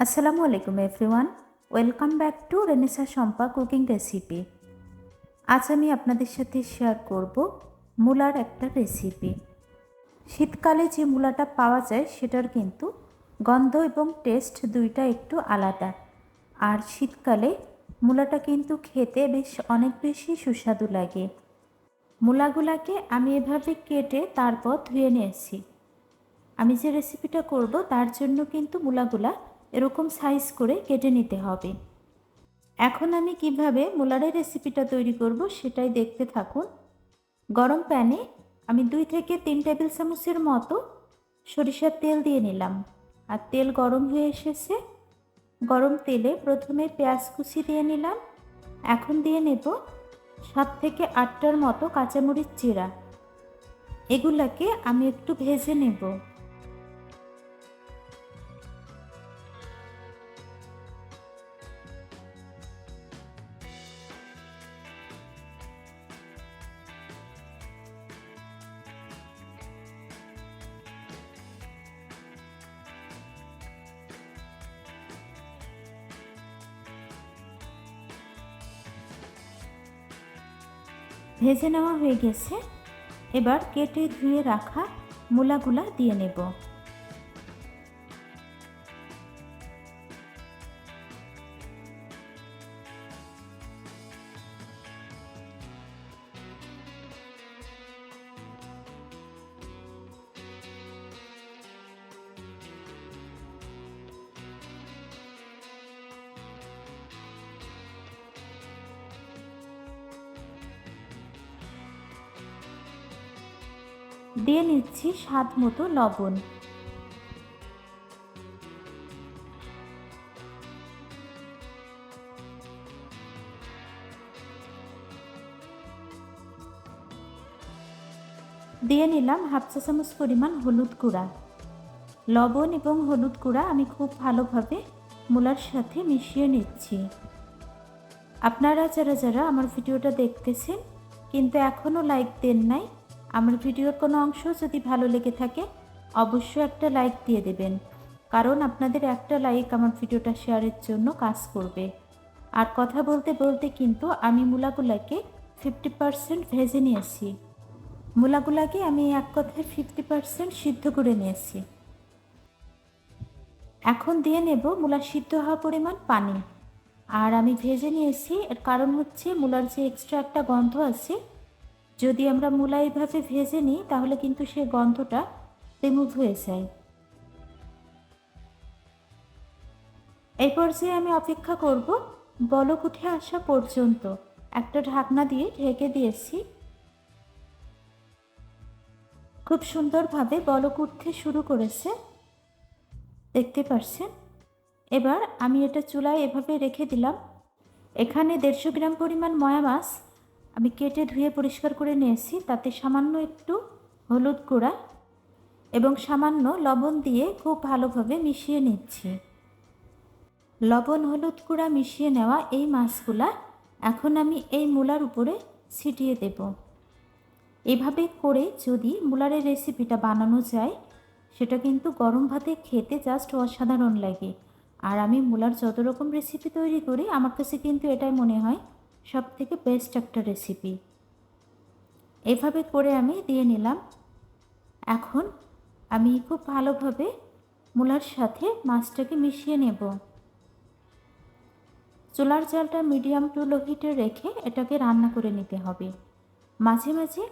আসসালামু আলাইকুম everyone welcome back to Renesa Shampa cooking recipe আজ আমি আপনাদের সাথে শেয়ার করব মূলার একটা রেসিপি শীতকালে যে মূলাটা পাওয়া যায়, সেটার কিন্তু গন্ধ এবং টেস্ট দুইটা একটু আলাদা। আর শীতকালে মূলাটা কিন্তু খেতে বেশ অনেক বেশি সুস্বাদু লাগে। মূলাগুলাকে আমি এভাবে কেটে তারপর ধুয়ে নিয়েছি। আমি যে রেসিপিটা করব, তার জন্য কিন্তু মূলাগুলা এরকম সাইজ করে কেটে নিতে হবে। এখন আমি কীভাবে মুলারের রেসিপিটা তৈরি করব সেটাই দেখতে থাকুন। গরম প্যানে আমি দুই থেকে তিন টেবিল চামচের মতো সরিষার তেল দিয়ে নিলাম। আর তেল গরম হয়ে এসেছে। গরম তেলে প্রথমে পেঁয়াজ কুচি দিয়ে নিলাম। এখন দিয়ে নেব সাত থেকে আটটার মতো কাঁচামরিচ চিরা। এগুলাকে আমি একটু ভেজে নেব। ভেজে নেওয়া হয়ে গেছে। এবার কেটে ধুয়ে রাখা মূলাগুলা দিয়ে নেব। দিয়ে নিচ্ছি স্বাদ মতো লবণ। দিয়ে নিলাম হাফ চা চামচ পরিমাণ হলুদ গুঁড়া। লবণ এবং হলুদ গুঁড়া আমি খুব ভালোভাবে মূলার সাথে মিশিয়ে নিচ্ছি। আপনারা যারা যারা আমার ভিডিওটা দেখতেছেন, কিন্তু এখনও লাইক দেন নাই আমার ভিডিওর কোনো অংশ যদি ভালো লেগে থাকে, অবশ্যই একটা লাইক দিয়ে দেবেন। কারণ আপনাদের একটা লাইক আমার ভিডিওটা শেয়ারের জন্য কাজ করবে। আর কথা বলতে বলতে কিন্তু আমি মূলাগুলাকে ফিফটি পারসেন্ট ভেজে নিয়েছি। মূলাগুলাকে আমি এক কথায় ফিফটি পারসেন্ট সিদ্ধ করে নিয়েছি। এখন দিয়ে নেব মূলা সিদ্ধ হওয়া পরিমাণ পানি। আর আমি ভেজে নিয়েছি, এর কারণ হচ্ছে মূলার যে এক্সট্রা একটা গন্ধ আছে যদি আমরা মূলা এইভাবে ভেজে নিই, তাহলে কিন্তু সে গন্ধটা রিমুভ হয়ে যায়। এই পর্যায়ে আমি অপেক্ষা করব, বলক উঠে আসা পর্যন্ত একটা ঢাকনা দিয়ে ঢেকে দিয়েছি। খুব সুন্দরভাবে বলক উঠতে শুরু করেছে। দেখতে পাচ্ছেন? এবার আমি এটা চুলায় এভাবে রেখে দিলাম। এখানে দেড়শো গ্রাম পরিমাণ ময়া মাছ আমি কেটে ধুয়ে পরিষ্কার করে নিয়েছি, তাতে সামান্য একটু হলুদ গুঁড়া এবং সামান্য লবণ দিয়ে খুব ভালোভাবে মিশিয়ে নিচ্ছি। লবণ হলুদ গুঁড়া মিশিয়ে নেওয়া এই মাছগুলা এখন আমি এই মূলার উপরে ছিটিয়ে দেব। এভাবে করে যদি মূলারের রেসিপিটা বানানো যায়, সেটা কিন্তু গরম ভাতে খেতে জাস্ট অসাধারণ লাগে। আর আমি মূলার যত রকম রেসিপি তৈরি করি, আমার কাছে কিন্তু এটাই মনে হয় সব থেকে বেস্ট একটা রেসিপি এভাবে করে আমি দিয়ে নিলাম। এখন আমি খুব ভালোভাবে মূলার সাথে মাছটাকে মিশিয়ে নেব। চুলার জালটা মিডিয়াম টু লো হিটে রেখে এটাকে রান্না করে নিতে হবে। মাঝে মাঝে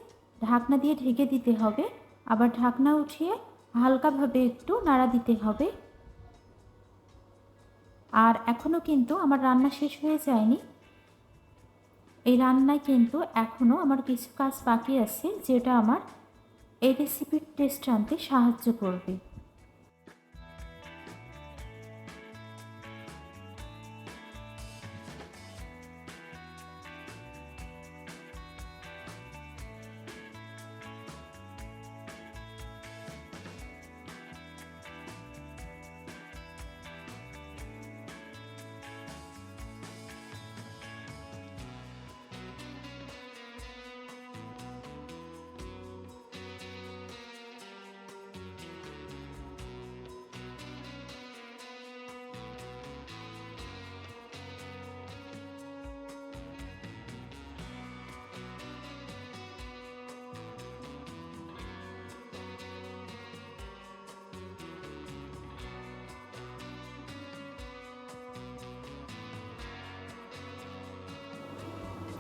ঢাকনা দিয়ে ঢেকে দিতে হবে। আবার ঢাকনা উঠিয়ে হালকাভাবে একটু নাড়া দিতে হবে। আর এখনও কিন্তু আমার রান্না শেষ হয়ে যায়নি। এই রান্নায় কিন্তু এখনও আমার কিছু কাজ বাকি আছে, যেটা আমার এই রেসিপির টেস্ট আনতে সাহায্য করবে।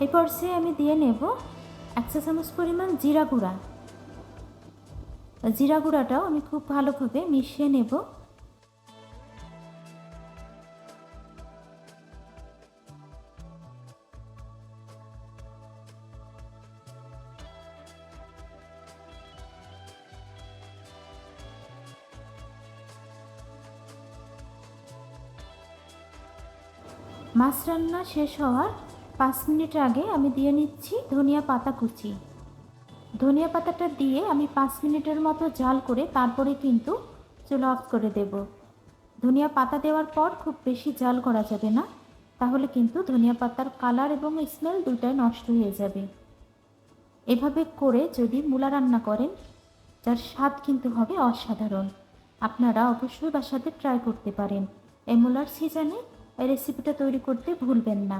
এই পর্যায়ে আমি দিয়ে নেব এক চা চামচ পরিমাণ জিরা গুঁড়া। জিরা গুঁড়াটাও আমি খুব ভালোভাবে মিশিয়ে নেব। মাছ রান্না শেষ হওয়ার পাঁচ মিনিট আগে আমি দিয়ে নিচ্ছি ধনিয়া পাতা কুচি। ধনিয়া পাতাটা দিয়ে আমি পাঁচ মিনিটের মতো জাল করে তারপরে কিন্তু চুলা অফ করে দেব। ধনিয়া পাতা দেওয়ার পর খুব বেশি জাল করা যাবে না, তাহলে কিন্তু ধনিয়া পাতার কালার এবং স্মেল দুটাই নষ্ট হয়ে যাবে। এভাবে করে যদি মূলা রান্না করেন, যার স্বাদ কিন্তু হবে অসাধারণ। আপনারা অবশ্যই বাসাতে ট্রাই করতে পারেন। এই মূলার সিজনে এই রেসিপিটা তৈরি করতে ভুলবেন না।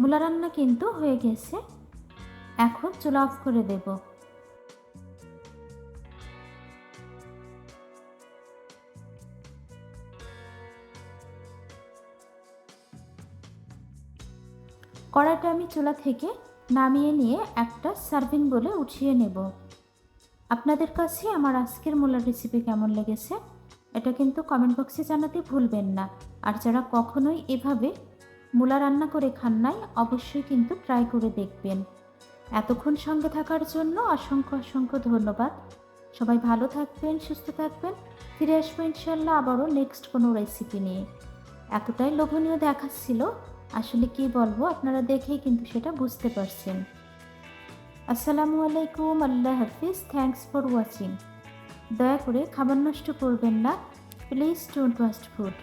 মূলা রান্না কিন্তু হয়ে গেছে। এখন চুলা অফ করে দেব। কড়াইটা আমি চুলা থেকে নামিয়ে নিয়ে একটা সার্ভিং বলে উঠিয়ে নেব। আপনাদের কাছে আমার আজকের মূলার রেসিপি কেমন লেগেছে, এটা কিন্তু কমেন্ট বক্সে জানাতে ভুলবেন না। আর যারা কখনোই এভাবে মূলা রান্না করে খান নাই, অবশ্যই কিন্তু ট্রাই করে দেখবেন। এতক্ষণ সঙ্গে থাকার জন্য অসংখ্য অসংখ্য ধন্যবাদ। সবাই ভালো থাকবেন, সুস্থ থাকবেন। ফিরে আসব ইনশাল্লাহ আবারও নেক্সট কোনো রেসিপি নিয়ে। এতটাই লোভনীয় দেখাচ্ছিল, আসলে কি বলব, আপনারা দেখেই কিন্তু সেটা বুঝতে পারছেন। আসসালামু আলাইকুম, আল্লাহ হাফিজ থ্যাংকস ফর ওয়াচিং দয়া করে খাবার নষ্ট করবেন না প্লিজ ডোন্ট ওয়াস্ট ফুড